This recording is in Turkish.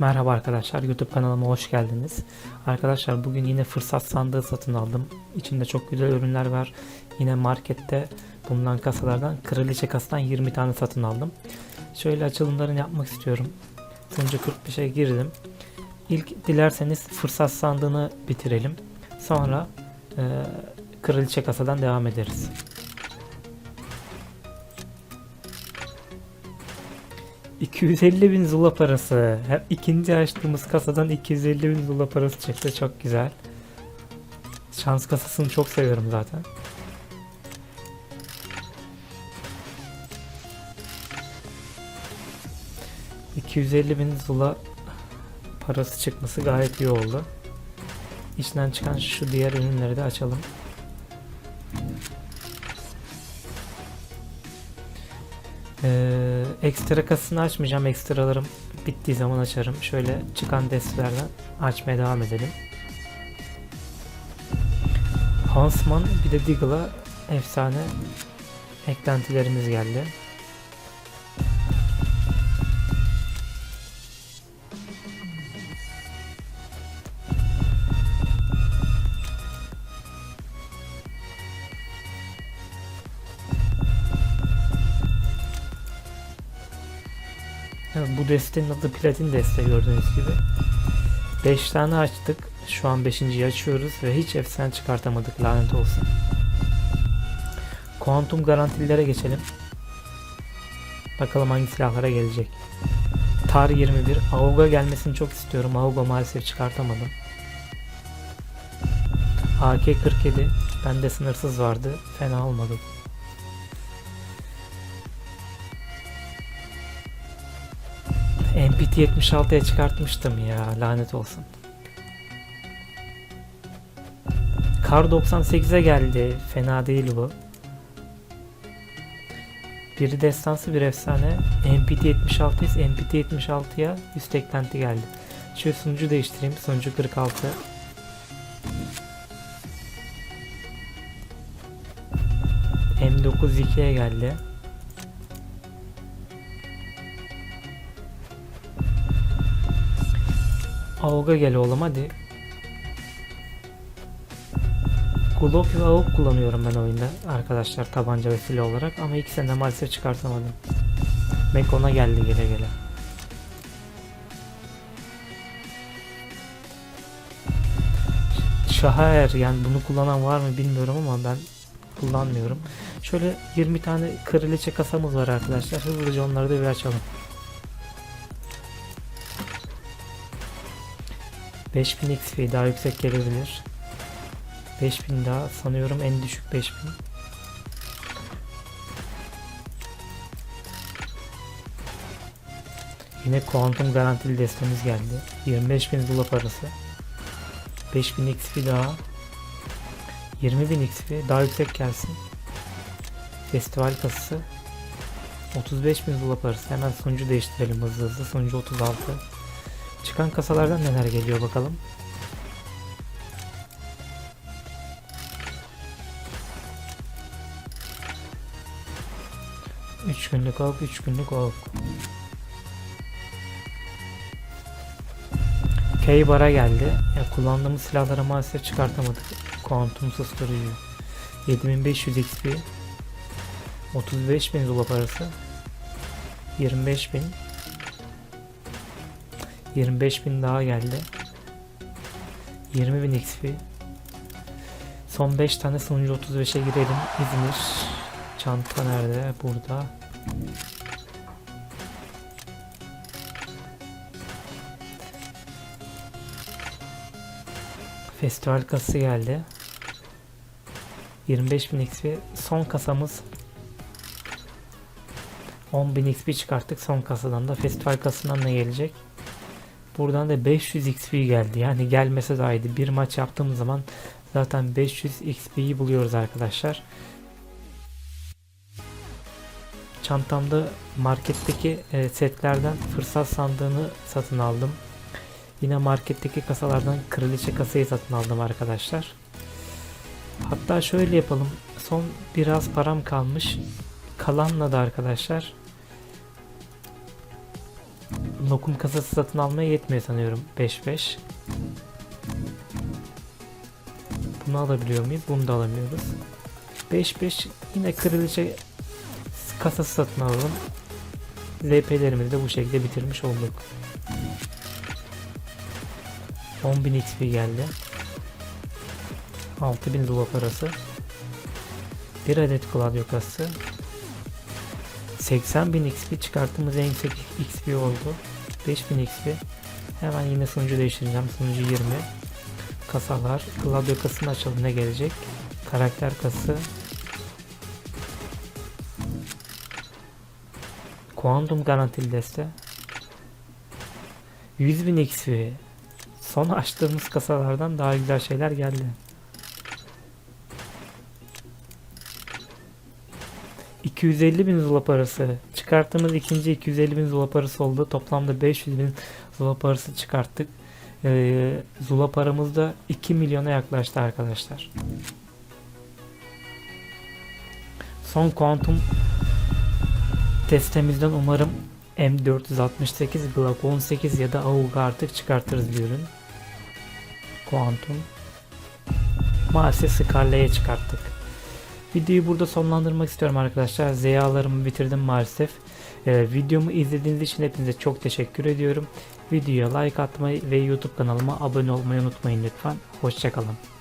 Merhaba arkadaşlar YouTube kanalıma hoş geldiniz. Arkadaşlar bugün yine fırsat sandığı satın aldım. İçinde çok güzel ürünler var. Yine markette bulunan kasalardan kraliçe kasadan 20 tane satın aldım. Şöyle açılımlarını yapmak istiyorum. Sunucu 45'e girdim. İlk dilerseniz fırsat sandığını bitirelim. Sonra e, kraliçe kasadan devam ederiz. ...250 bin zula parası. Hep ikinci açtığımız kasadan 250 bin zula parası çıktı. Çok güzel. Şans kasasını çok seviyorum zaten. ...250 bin zula parası çıkması gayet iyi oldu. İçinden çıkan şu diğer ürünleri de açalım. Ee, ekstra kasasını açmayacağım. Ekstralarım bittiği zaman açarım. Şöyle çıkan destelerden açmaya devam edelim. Hansman bir de Deagle'a efsane eklentilerimiz geldi. Bu destenin adı platin deste gördüğünüz gibi. 5 tane açtık. Şu an 5.yi açıyoruz ve hiç efsane çıkartamadık lanet olsun. Kuantum garantililere geçelim. Bakalım hangi silahlara gelecek. Tar 21. Auga gelmesini çok istiyorum. Auga maalesef çıkartamadım. AK-47. Bende sınırsız vardı. Fena olmadı. MPT 76'ya çıkartmıştım ya lanet olsun. Kar 98'e geldi. Fena değil bu. Biri destansı bir efsane. MPT 76'yız. MPT 76'ya üst eklenti geldi. Şu sunucu değiştireyim. Sunucu 46. M9 2'ye geldi. Avga gel oğlum hadi. Glock ve AUG kullanıyorum ben oyunda arkadaşlar tabanca ve silah olarak ama ikisini de maalesef çıkartamadım. Mekon'a geldi gele gele. Şaher yani bunu kullanan var mı bilmiyorum ama ben kullanmıyorum. Şöyle 20 tane kraliçe kasamız var arkadaşlar. Hızlıca onları da bir açalım. 5000 XP daha yüksek gelebilir. 5000 daha sanıyorum en düşük 5000. Yine kuantum garantili destemiz geldi. 25.000 dolar parası. 5000 XP daha. 20.000 XP daha yüksek gelsin. Festival kasası. 35.000 dolar parası. Hemen sunucu değiştirelim hızlı hızlı. Sunucu 36. Çıkan kasalardan neler geliyor bakalım. Üç günlük ok, üç günlük ok. K-Bar'a geldi. Ya kullandığımız silahları maalesef çıkartamadık. Kuantum susturucu. 7500 XP. 35.000 dolar parası. 25.000 25.000 daha geldi. 20.000 XP. Son 5 tane sunucu 35'e girelim. İzmir. Çanta nerede? Burada. Festival kasası geldi. 25.000 XP. Son kasamız 10.000 XP çıkarttık. Son kasadan da festival kasasından ne gelecek? Buradan da 500 XP geldi. Yani gelmese daha. Bir maç yaptığımız zaman zaten 500 XP'yi buluyoruz arkadaşlar. Çantamda marketteki e, setlerden fırsat sandığını satın aldım. Yine marketteki kasalardan kraliçe kasayı satın aldım arkadaşlar. Hatta şöyle yapalım. Son biraz param kalmış. Kalanla da arkadaşlar lokum kasası satın almaya yetmiyor sanıyorum 5-5. Bunu alabiliyor muyuz? Bunu da alamıyoruz. 5-5 yine kraliçe kasası satın alalım. ZP'lerimizi de bu şekilde bitirmiş olduk. 10.000 XP geldi. 6000 zula parası. Bir adet Gladio kası. 80.000 XP çıkarttığımız en yüksek XP oldu. 5000 XP. Hemen yine sunucu değiştireceğim. Sunucu 20. Kasalar. Gladio kasını açalım. Ne gelecek? Karakter kası. Quantum garantili deste. 100.000 XP. Son açtığımız kasalardan daha güzel şeyler geldi. 250 bin zula parası. Çıkarttığımız ikinci 250 bin zula parası oldu. Toplamda 500 bin zula parası çıkarttık. Ee, zula paramız da 2 milyona yaklaştı arkadaşlar. Son kuantum testimizden umarım M468, Glock 18 ya da AUG artık çıkartırız bir ürün. Kuantum. Maalesef Scarlet'e çıkarttık. Videoyu burada sonlandırmak istiyorum arkadaşlar. ZA'larımı bitirdim maalesef. Ee, videomu izlediğiniz için hepinize çok teşekkür ediyorum. Videoya like atmayı ve YouTube kanalıma abone olmayı unutmayın lütfen. Hoşçakalın.